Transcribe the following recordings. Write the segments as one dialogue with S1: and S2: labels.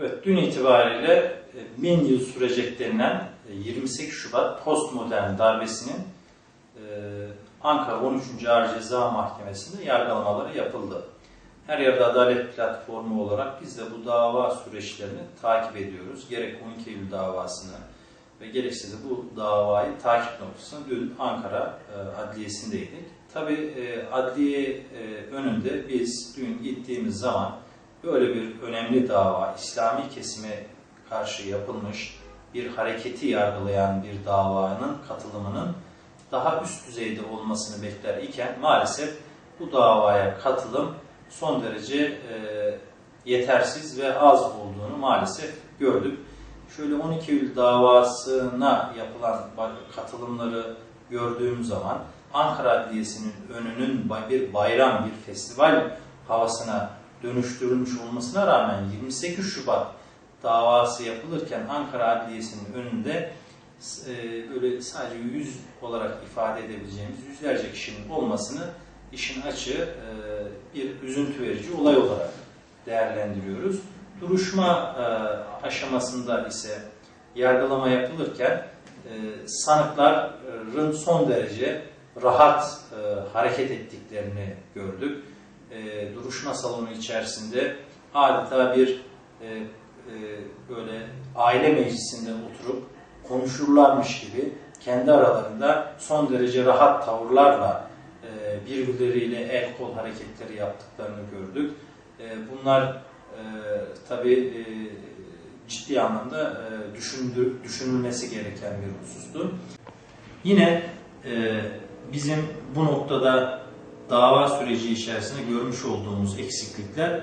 S1: Evet, dün itibariyle e, bin yıl sürecek denilen e, 28 Şubat postmodern darbesinin e, Ankara 13. Ağır Ceza Mahkemesi'nde yargılamaları yapıldı. Her yerde adalet platformu olarak biz de bu dava süreçlerini takip ediyoruz. Gerek 12 Eylül davasını ve gerekse de bu davayı takip noktasında dün Ankara e, Adliyesi'ndeydik. Tabii e, adliye e, önünde biz dün gittiğimiz zaman böyle bir önemli dava, İslami kesime karşı yapılmış bir hareketi yargılayan bir davanın katılımının daha üst düzeyde olmasını bekler iken maalesef bu davaya katılım son derece e, yetersiz ve az olduğunu maalesef gördük. Şöyle 12 Eylül davasına yapılan katılımları gördüğüm zaman Ankara Adliyesi'nin önünün bir bayram, bir festival havasına dönüştürülmüş olmasına rağmen 28 Şubat davası yapılırken Ankara Adliyesi'nin önünde e, böyle sadece yüz olarak ifade edebileceğimiz yüzlerce kişinin olmasını işin açığı e, bir üzüntü verici olay olarak değerlendiriyoruz. Duruşma e, aşamasında ise yargılama yapılırken e, sanıkların son derece rahat e, hareket ettiklerini gördük. E, duruşma salonu içerisinde adeta bir e, e, böyle aile meclisinde oturup konuşurlarmış gibi kendi aralarında son derece rahat tavırlarla e, birbirleriyle el kol hareketleri yaptıklarını gördük. E, bunlar e, tabii e, ciddi anlamda e, düşündür, düşünülmesi gereken bir husustu. Yine e, bizim bu noktada dava süreci içerisinde görmüş olduğumuz eksiklikler e,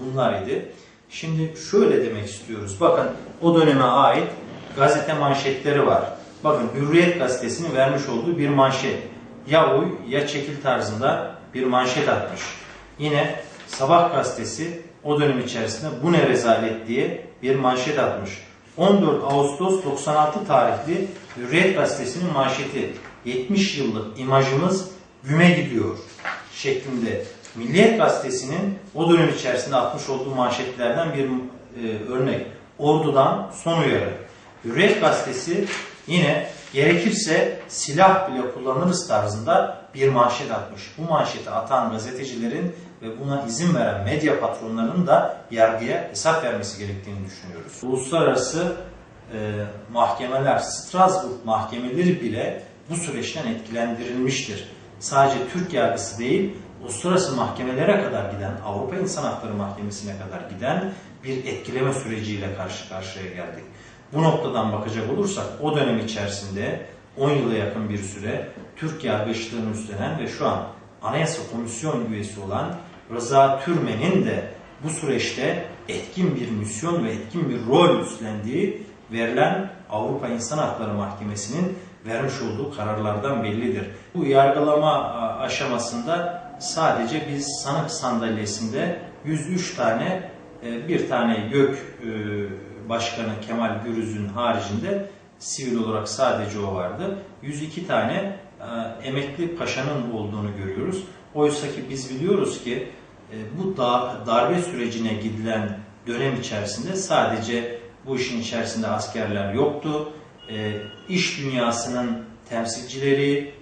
S1: bunlar idi. Şimdi şöyle demek istiyoruz. Bakın o döneme ait gazete manşetleri var. Bakın Hürriyet gazetesinin vermiş olduğu bir manşet. Ya uy ya çekil tarzında bir manşet atmış. Yine Sabah gazetesi o dönem içerisinde bu ne rezalet diye bir manşet atmış. 14 Ağustos 96 tarihli Hürriyet gazetesinin manşeti 70 yıllık imajımız güme gidiyor şeklinde. Milliyet gazetesinin o dönem içerisinde atmış olduğu manşetlerden bir e, örnek. Ordudan son uyarı. Hürriyet gazetesi yine gerekirse silah bile kullanırız tarzında bir manşet atmış. Bu manşeti atan gazetecilerin ve buna izin veren medya patronlarının da yargıya hesap vermesi gerektiğini düşünüyoruz. Uluslararası e, mahkemeler, Strasbourg mahkemeleri bile bu süreçten etkilendirilmiştir. Sadece Türk yargısı değil, uluslararası mahkemelere kadar giden, Avrupa İnsan Hakları Mahkemesi'ne kadar giden bir etkileme süreciyle karşı karşıya geldik. Bu noktadan bakacak olursak o dönem içerisinde 10 yıla yakın bir süre Türk yargıçlığını üstlenen ve şu an Anayasa Komisyon üyesi olan Rıza Türmen'in de bu süreçte etkin bir misyon ve etkin bir rol üstlendiği verilen Avrupa İnsan Hakları Mahkemesi'nin vermiş olduğu kararlardan bellidir. Bu yargılama aşamasında sadece biz sanık sandalyesinde 103 tane e, bir tane gök e, başkanı Kemal Gürüz'ün haricinde sivil olarak sadece o vardı. 102 tane e, emekli paşanın olduğunu görüyoruz. Oysa ki biz biliyoruz ki bu darbe sürecine gidilen dönem içerisinde sadece bu işin içerisinde askerler yoktu. İş dünyasının temsilcileri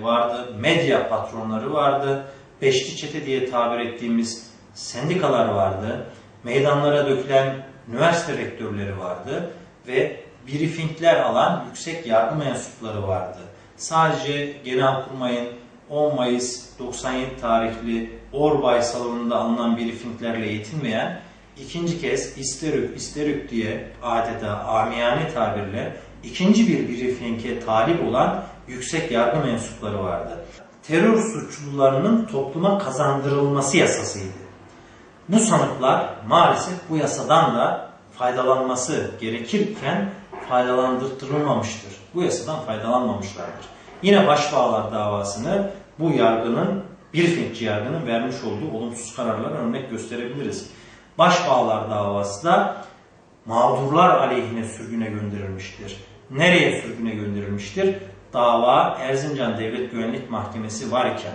S1: vardı, medya patronları vardı, beşli çete diye tabir ettiğimiz sendikalar vardı, meydanlara dökülen üniversite rektörleri vardı ve briefingler alan yüksek yargı mensupları vardı. Sadece Genelkurmay'ın 10 Mayıs 97 tarihli Orbay salonunda alınan briefinglerle yetinmeyen ikinci kez isterük isterük diye adeta amiyane tabirle ikinci bir briefinge talip olan yüksek yargı mensupları vardı. Terör suçlularının topluma kazandırılması yasasıydı. Bu sanıklar maalesef bu yasadan da faydalanması gerekirken faydalandırtılmamıştır. Bu yasadan faydalanmamışlardır. Yine Başbağlar davasını bu yargının, bir fitçi yargının vermiş olduğu olumsuz kararlara örnek gösterebiliriz. Başbağlar davası da mağdurlar aleyhine sürgüne gönderilmiştir. Nereye sürgüne gönderilmiştir? Dava Erzincan Devlet Güvenlik Mahkemesi var iken